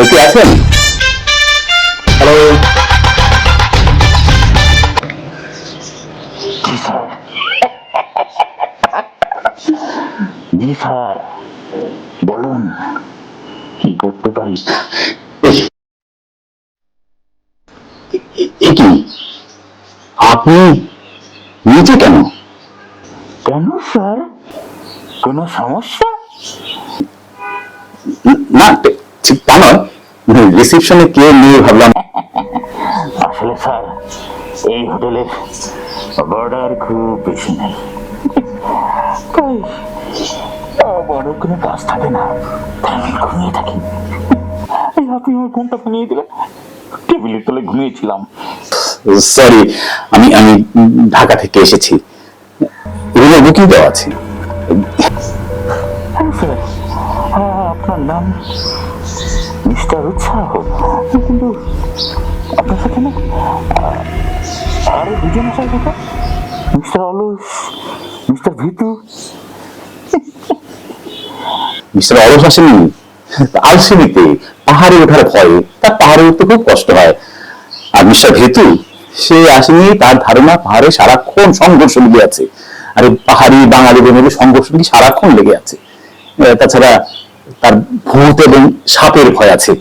কেউ কি আছেন? হ্যালো বলুন কি করতে পারি? আপনি নিচে কেন? কেন স্যার? কোনো সমস্যা? না ঠিক তা রিসেপশনে কে নিয়ে ভাবলাম আসলে স্যার এই হোটেলের বর্ডার খুব বেশি নেই। তাই বড় কোনো কাজ থাকে না তাই আমি ঘুমিয়ে থাকি। এই আপনি আমার ফোনটা ফোনিয়ে দিলেন। টেবিলের তলে ঘুমিয়েছিলাম। সরি আমি আমি ঢাকা থেকে এসেছি। রুমের বুকিং দেওয়া আছে। হ্যাঁ আপনার নাম? মিস্টার উৎসাহ। কিন্তু আপনার দুজন কথা মিস্টার অলস, মিস্টার মিস্টার অলস পাহাড়ে ওঠার ভয়ে তার পাহাড়ে উঠতে খুব কষ্ট হয়। আর মিস্টার ভেতু, সে আসেনি, তার ধারণা পাহাড়ে সারাক্ষণ সংঘর্ষ লেগে আছে। আর পাহাড়ি বাঙালিদের মধ্যে সংঘর্ষ কি সারাক্ষণ লেগে আছে। তাছাড়া তার ভূত এবং সাপের ভয় আছে।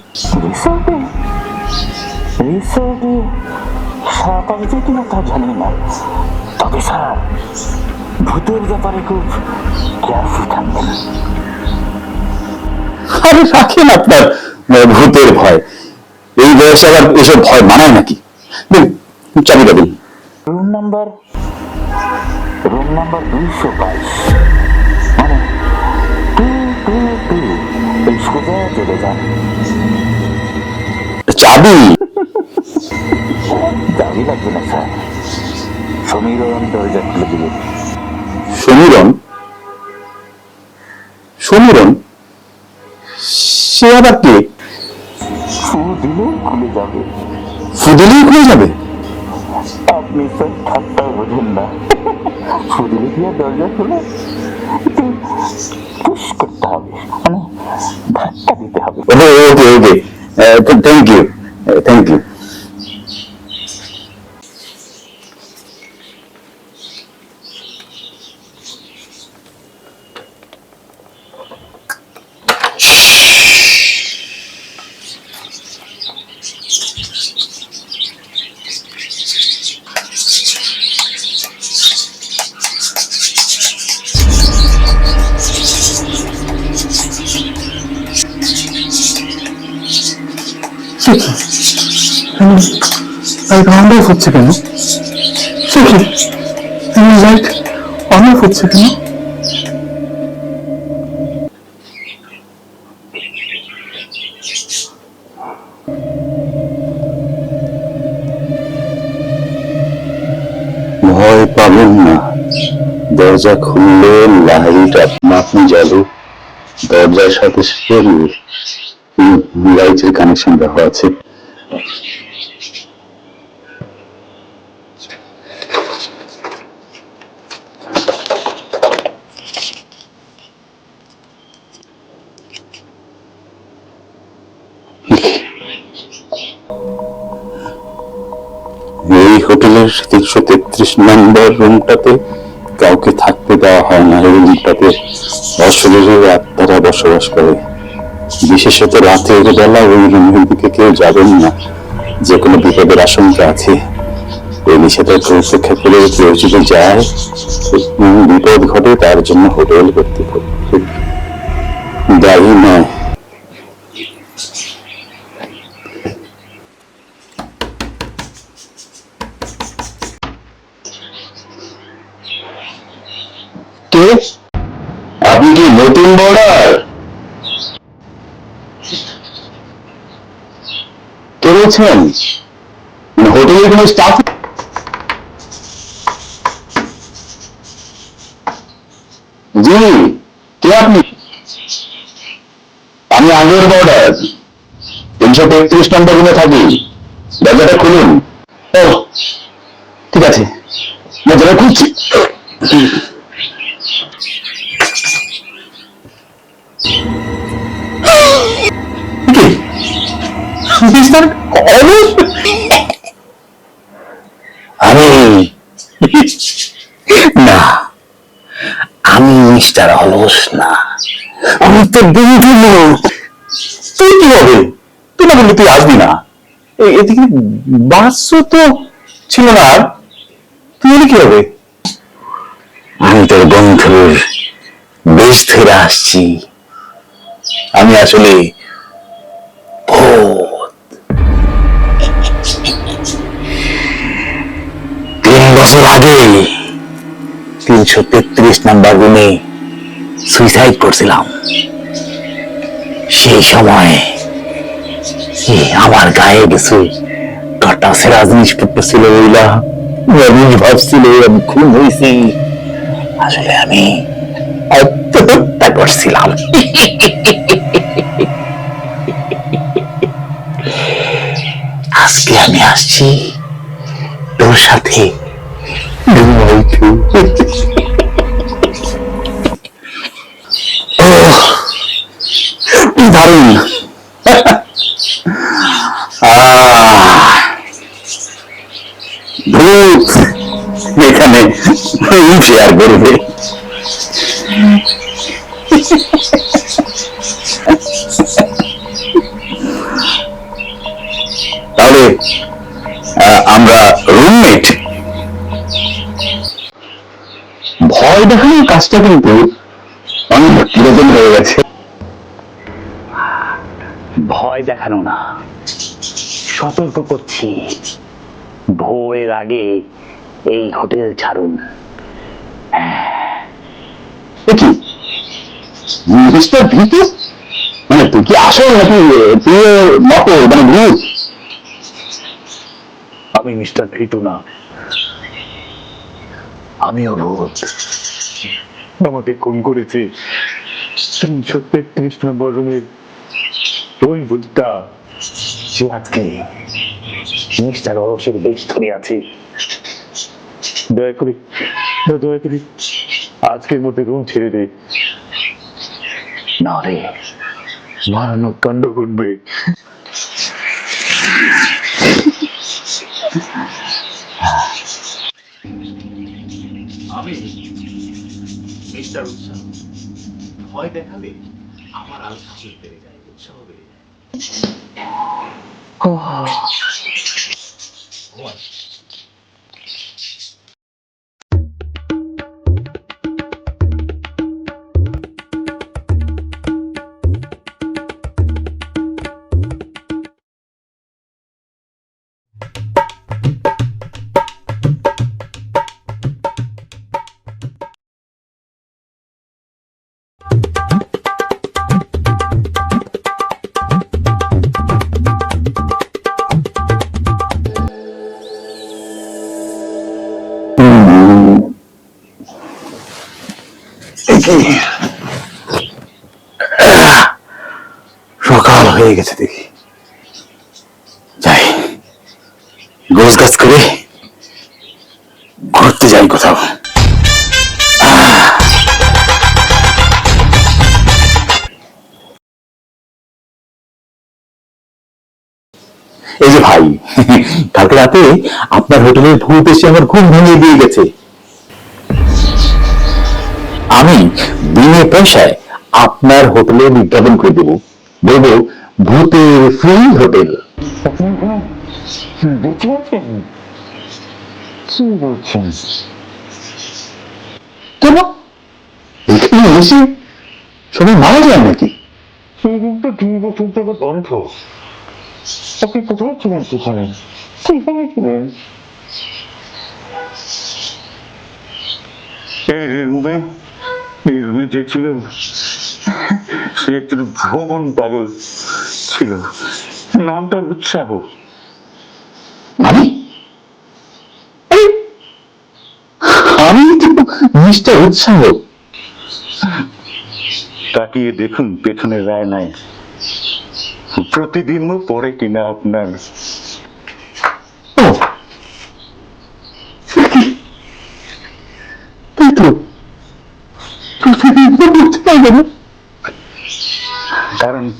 না ভূতের আপনার ভূতের ভয়। এই বয়সে আবার এসব ভয় মানায় নাকি? দিন। রুম নাম্বার রুম নাম্বার দুইশো বাইশ। সোজা চলে যান চাবি লাগবে না স্যার? সমীরণ দরজা খুলে দিবে। সমীরণ? সমীরণ? সে আবার কে? ফু দিলে খুলে যাবে। ফুদিলেই খুলে যাবে? আপনি স্যার ঠাট্টা বোঝেন না। ফু দিলে কি আর দরজা খুলে করতে হবে। মানে দিতে হবে okay okay okay thank you thank you light on off হচ্ছে কেন সে কি লাইট অন অফ হচ্ছে কেন ভয় পাবেন না। দরজা খুললে লাইট আপনা আপনি জ্বালো দরজার সাথে লাইটের কানেকশন দেওয়া আছে। এই হোটেলের তিনশো তেত্রিশ নম্বর রুমটাতে কাউকে থাকতে দেওয়া হয় না। এই রুমটাতে অশরীরের আত্মারা বসবাস করে। বিশেষত রাতের বেলা ওই রুমের দিকে কেউ যাবেন না। যে কোনো বিপদের আশঙ্কা আছে। ওই নিষেধাজ্ঞা উপেক্ষা করে কেউ যদি যায় বিপদ ঘটে তার জন্য হোটেল কর্তৃপক্ষ দায়ী নয়। আপনি কি নতুন বর্ডার কে বলছেন হোটেলের কোনো স্টাফ জি, কে আপনি? আমি আগের বর্ডার। তিনশো তেত্রিশ নম্বর রুমে থাকি। দরজাটা খুলুন। আমি মিস্টার অলস না। আমি তো বন্ধু তুই কি হবে? তুই না বললি তুই আসবি না। এদিকে বাসও তো ছিল না তুই কি হবে? আমি তোর বন্ধুর বেশ ফিরে আসছি। আমি আসলে। তিন বছর আগে তিনশো তেত্রিশ নাম্বার রুমে সুইসাইড করছিলাম। সেই সময় আমার গায়ে কিছু কাটা সেরা জিনিস পড়তেছিল ওইলা আমি ভাবছিল আমি খুন হয়েছি আসলে আমি আত্মহত্যা করছিলাম। আজকে আমি আসছি তোর সাথে দারুণ ভূত এখানে শেয়ার করবে তাহলে আমরা রুমমেট ভয় দেখানোর কাজটা কিন্তু অনেক হয়ে গেছে। ভয় দেখানো না। সতর্ক করছি। ভোরের আগে এই হোটেল ছাড়ুন। কি? মিস্টার ভিতু? মানে তুই কি আসল নাকি তুই মানে ভূত? আমি মিস্টার ভিটু না। আমিও ভূত। আমাকে খুন করেছে। তিনশো তেত্রিশ নম্বর রুমের ওই ভূতটা সে আজকে মিস্টার অলসের বেশ ধরে আছে। দয়া করে দয়া করে আজকের মধ্যে রুম ছেড়ে দে। না রে মারাত্মক কাণ্ড ঘটবে। মিস্টার উৎসাহ ভয় দেখালে আমার আরও সাহস বেড়ে যায় উৎসাহ বেড়ে যায়। সকাল হয়ে গেছে দেখি। যাই, গোছ গাছ করে ঘুরতে যাই কোথাও। এই যে ভাই, কালকে রাতে আপনার হোটেলের ভূত এসে আমার ঘুম ভেঙে দিয়ে গেছে। আমি বিনে পয়সায় আপনার হোটেলে বিজ্ঞাপন করে দেবো। বলব, ভূতের ফ্রি হোটেল। কেন? এখানে এসে সবাই মারা যায় নাকি? রুমটা দুই বছর থেকে বন্ধ আপনি কোথাও ছিলেন সেখানে? কোথায় ছিলেন। এই রুমে যে ছিল সে একজন ভ্রমণ পাগল ছিল। নামটা উৎসাহ। আমি? আমি তো মিস্টার উৎসাহ। তাকিয়ে দেখুন পেছনে রায় নাই। প্রতিদিনও পরে কিনা আপনার ও তাই তো কারণ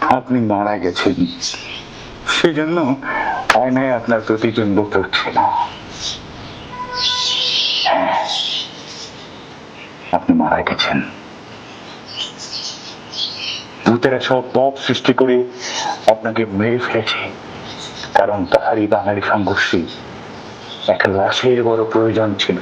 আপনি মারা গেছেন। সেজন্য আয়নায় আপনার প্রতিবিম্ব পড়ছে না। হ্যাঁ, আপনি মারা গেছেন। ভূতেরা সব পপ সৃষ্টি করে আপনাকে মেরে ফেলেছে। কারণ তাহারই বাঙালি সংঘর্ষে একটা লাশের বড় প্রয়োজন ছিল।